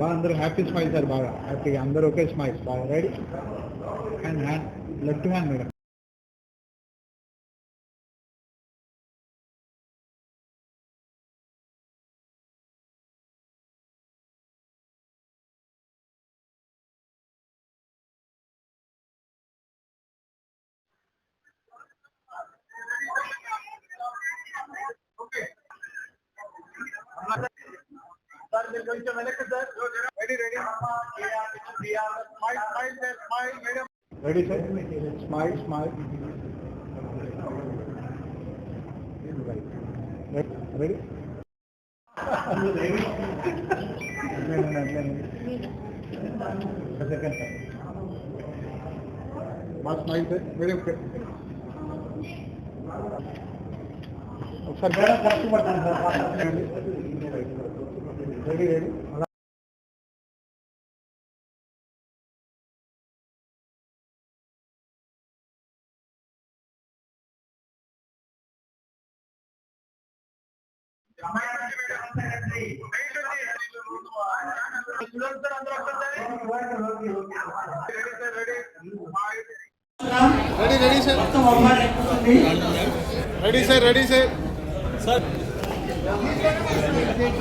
బాగా అందరూ happy smile sir బాగా. హ్యాపీగా అందరూ ఒకే స్మైల్ బాగా ready and hand left hand madam. Sir మీరు కొంచెం వెనక్కి sir ready ready smile smile sir smile madam ready sir smile smile ready second sir బాగా స్మైల్ సార్ మేడం ఒకసారి madam కష్టపడతాను sir ready ready ready ready sir ready sir ready sir sir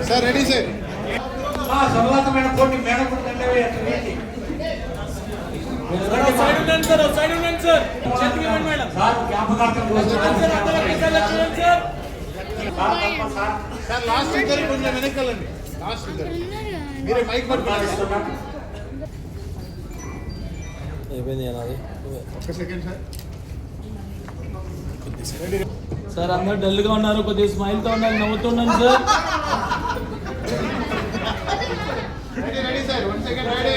sir ready sir. తర్వాత madam కొన్ని madam కూడా దండవే అట్లా వేసి. Side ఉండండి sir side ఉండండి సార్. చేతికి ఇవ్వండి మేడం. సార్ జ్ఞాపకార్థం సార్ అందరూ ఒకేసారి చూడండి సార్ సార్. తప్ప సార్. సార్ లాస్ట్ ఇద్దరు కొంచెం వెనకాలండి లాస్ట్ ఇద్దరు. మీరే మైక్ పట్టుకోండి. ఒక్క సెకండ్ సార్. సార్ అందరూ డల్గా ఉన్నారు కొద్దిగా స్మైల్తో ఉన్నారు నవ్వుతున్నాను sir. Ready ready sir one second ready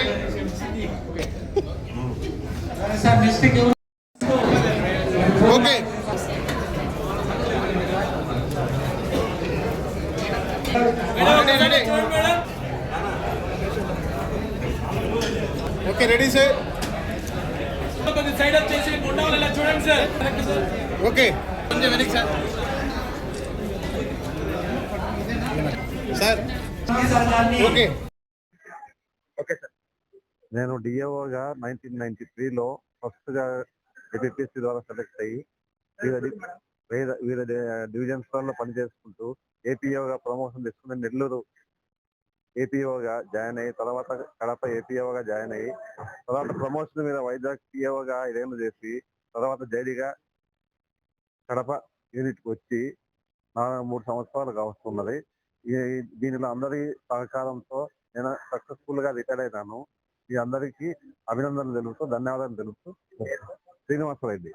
సరే సార్ నెక్స్ట్ ఎవరు? ఓకే ఓకే రెడీ సార్ కొద్దిగా సార్ ఓకే సార్. నేను డిఏఓగా నైన్టీన్ నైన్టీ త్రీలో ఫస్ట్గా ఏపీఎస్సీ ద్వారా సెలెక్ట్ అయ్యి వివిధ వివిధ వివిధ డివిజన్స్లో పనిచేసుకుంటూ ఏపీఓగా ప్రమోషన్ తీసుకుని నెల్లూరు ఏపీఓగా జాయిన్ అయ్యి తర్వాత కడప ఏపీఓగా జాయిన్ అయ్యి తర్వాత ప్రమోషన్ మీద వైజాగ్ పిఓగా ఐదేళ్ళు చేసి తర్వాత జైడీగా కడప యూనిట్కి వచ్చి నాలుగు మూడు సంవత్సరాలు కావస్తున్నది. దీనిలో అందరి సహకారంతో నేను సక్సెస్ఫుల్గా రిటైర్ అయినాను. మీ అందరికీ అభినందనలు తెలుపుతూ ధన్యవాదాలు తెలుపుతూ Srinivasareddy.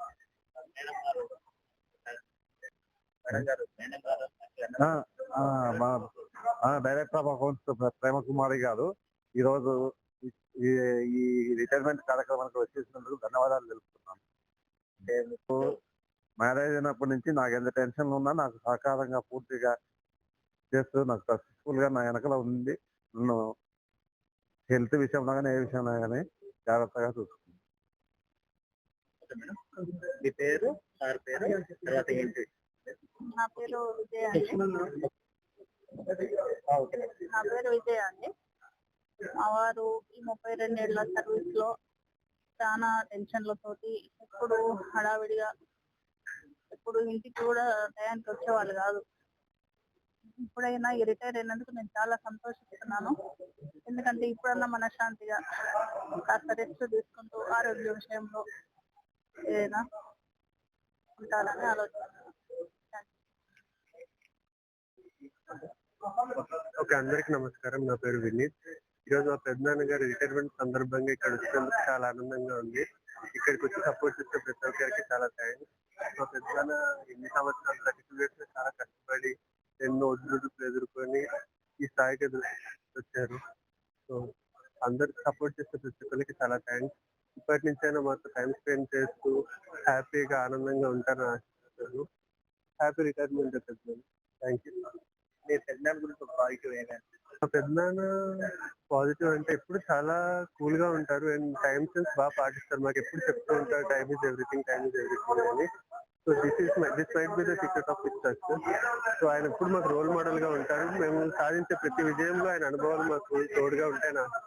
Director of accounts Prema Kumari garu ఈరోజు ఈ ఈ రిటైర్మెంట్ కార్యక్రమానికి వచ్చేసినందుకు ధన్యవాదాలు తెలుపుతున్నాను. మ్యారేజ్ అయినప్పటి నుంచి నాకు ఎంత టెన్షన్ ఉన్నా నాకు సహకారంగా పూర్తిగా చేస్తూ నాకు సక్సెస్ఫుల్గా నా వెనకల ఉంది నన్ను హెల్త్ విషయంలో కానీ ఏ విషయంలో కానీ జాగ్రత్తగా చూసుకుంటాను మీ పేరు సార్ పేరు తర్వాత ఏంటి? నా పేరు విజయ అండి. నా పేరు విజయ అండి. మా వారు ఈ ముప్పై రెండేళ్ళ సర్వీస్లో చాలా టెన్షన్లతోటి ఎప్పుడు హడావిడిగా ఎప్పుడు ఇంటికి కూడా టయానికి వచ్చేవాళ్ళు కాదు. ఇప్పుడైనా ఈ రిటైర్ అయినందుకు నేను చాలా సంతోషిస్తున్నాను. ఎందుకంటే ఇప్పుడన్నా మనశ్శాంతిగా కాస్త రెస్ట్ తీసుకుంటూ ఆరోగ్య విషయంలో ఏదైనా ఉంటారని ఆలోచిస్తున్నాను. ఓకే అందరికి నమస్కారం. నా పేరు వినీత్. ఈరోజు మా పెద్దనాన్న గారి రిటైర్మెంట్ సందర్భంగా ఇక్కడ వచ్చినందుకు చాలా ఆనందంగా ఉంది. ఇక్కడికి వచ్చి సపోర్ట్ చేసే ప్రతి ఒక్కరికి చాలా థ్యాంక్స్. మా పెద్దనాన్న ఎన్ని సంవత్సరాలు సర్టిఫికేట్స్ చాలా కష్టపడి ఎన్నో ఒడిదుడుకులు ఎదుర్కొని ఈ స్థాయికి ఎదురు వచ్చారు. సో అందరికి సపోర్ట్ చేసే ప్రతి ఒక్కరికి చాలా థ్యాంక్స్ ఇప్పటి నుంచైనా మాతో టైం స్పెండ్ చేస్తూ హ్యాపీగా ఆనందంగా ఉంటారని ఆశిస్తున్నాను. హ్యాపీ రిటైర్మెంట్ పెద్దనాన్న థ్యాంక్ యూ మీ పెద్దనాన్న గురించి ఒక పాజిటివ్ ఏమైనా మా పెద్దనాన్న పాజిటివ్ అంటే ఎప్పుడు చాలా కూల్గా ఉంటారు. అండ్ టైం సెన్స్ బాగా పాటిస్తారు. మాకు ఎప్పుడు చెప్తూ ఉంటారు time is everything time is everything అని. So this is this might be the secret of success so ఆయన ఎప్పుడు మాకు రోల్ మోడల్గా ఉంటారు మేము సాధించే ప్రతి విజయంలో ఆయన అనుభవాలు మాకు తోడుగా ఉంటాయి నాకు